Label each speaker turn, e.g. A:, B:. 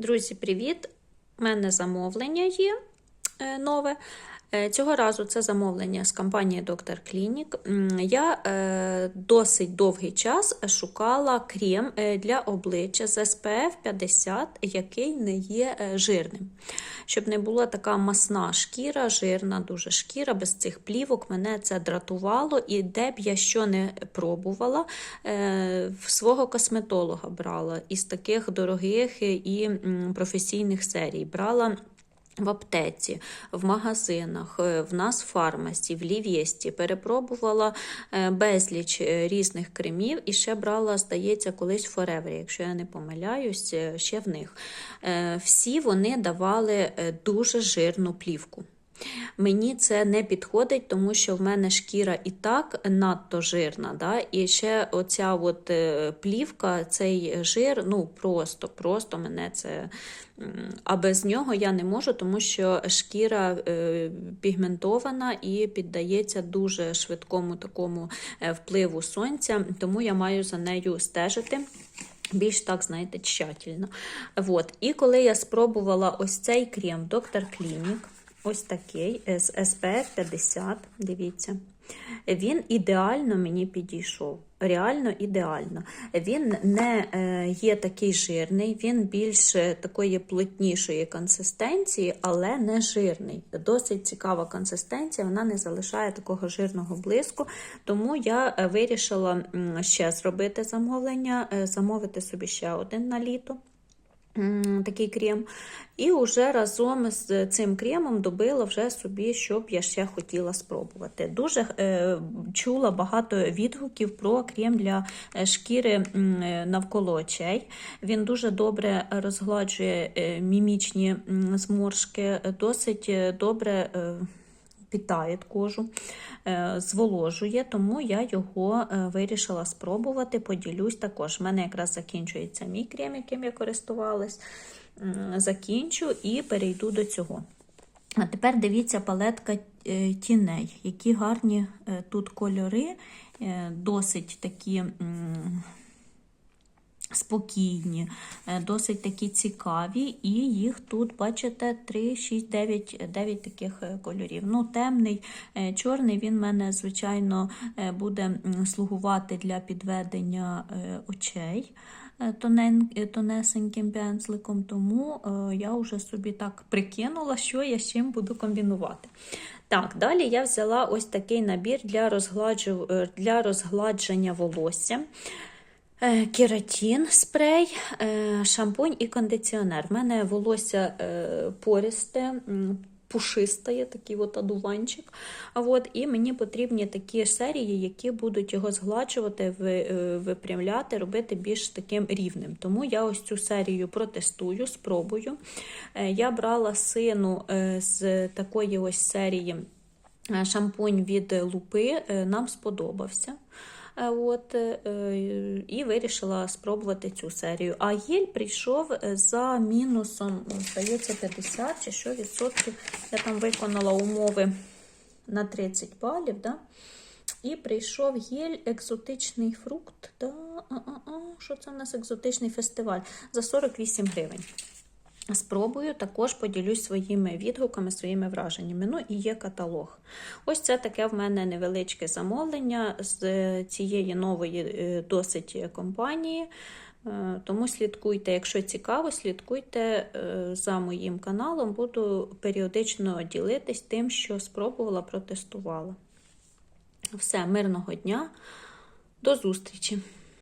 A: Друзі, привіт! У мене замовлення є е, нове. Е, Цього разу це замовлення з компанії. Clinic. М, Я е, досить довгий час шукала крем е, для обличчя з SPF 50, який не є жирним. Щоб не була така масна шкіра, жирна дуже шкіра, без цих плівок, мене це дратувало. І де б я що не пробувала, в свого косметолога брала із таких дорогих і професійних серій. Брала в аптеці, в магазинах, е, в нас фармасі, в Лівєсті перепробувала е, безліч е, різних кремів і ще брала, здається, колись Forever, якщо я не помиляюсь, ще в них. Всі вони давали дуже жирну плівку. Мені це не підходить, тому що в мене шкіра і так надто жирна. Да? І ще оця от е, плівка, цей жир, ну просто, просто мене це. А без нього я не можу, тому що шкіра е, пігментована і піддається дуже швидкому такому е, впливу сонця, тому я маю за нею стежити. Більш так, знаєте, тщательно. Вот. І коли я спробувала ось цей крем Dr. Clinic, ось такий е, з SPF 50, дивіться, він ідеально мені підійшов. Реально ідеально. Він не е, є такий жирний, він більш е, такої плотнішої консистенції, але не жирний. Досить цікава консистенція, вона не залишає такого жирного блиску. Тому я е, вирішила ще зробити замовлення, замовити собі ще один на літо. Такий крем. І вже разом з цим кремом добила вже собі, що б я ще хотіла спробувати. Дуже е, чула багато відгуків про крем для е, шкіри навколо очей. Він дуже добре розгладжує е, мімічні зморшки, досить е, добре. е, Питає кожу, е, зволожує, тому я його е, вирішила спробувати. Поділюсь також. У мене якраз закінчується мій крем, яким я користувалась. Закінчу і перейду до цього. А тепер дивіться палетка е, тіней, які гарні тут кольори, досить такі. Спокійні, е, досить такі цікаві, і їх тут, бачите, 3, 6, 9, 9 таких е, кольорів. Ну, темний, е, чорний, він в мене, звичайно, буде слугувати для підведення очей тонесеньким пензликом, тому я вже собі так прикинула, що я з чим буду комбінувати. Так, далі я взяла ось такий набір для, розгладжу, для розгладження волосся. Е, Кератін, спрей, е, шампунь і кондиціонер. У мене волосся е, пористе, м, такий от одуванчик. От, і мені потрібні такі серії, які будуть його згладжувати, випрямляти, робити більш таким рівним. Тому я ось цю серію протестую, спробую. Я брала сину з такої ось серії шампунь від лупи, нам сподобався. Е, От, е, і вирішила спробувати цю серію. А гель прийшов е, за мінусом, здається, 50 чи що відсотків. Я там виконала умови на 30 балів. Да? І прийшов гель екзотичний фрукт. Да? Що це в нас екзотичний фестиваль? За 48 гривень. Спробую, також поділюсь своїми відгуками, своїми враженнями. Ну і є каталог. Ось це таке в мене невеличке замовлення з е, цієї нової е, досить компанії. Е, Тому слідкуйте, якщо цікаво, слідкуйте за моїм каналом. Буду періодично ділитись тим, що спробувала, протестувала. Все, мирного дня, до зустрічі!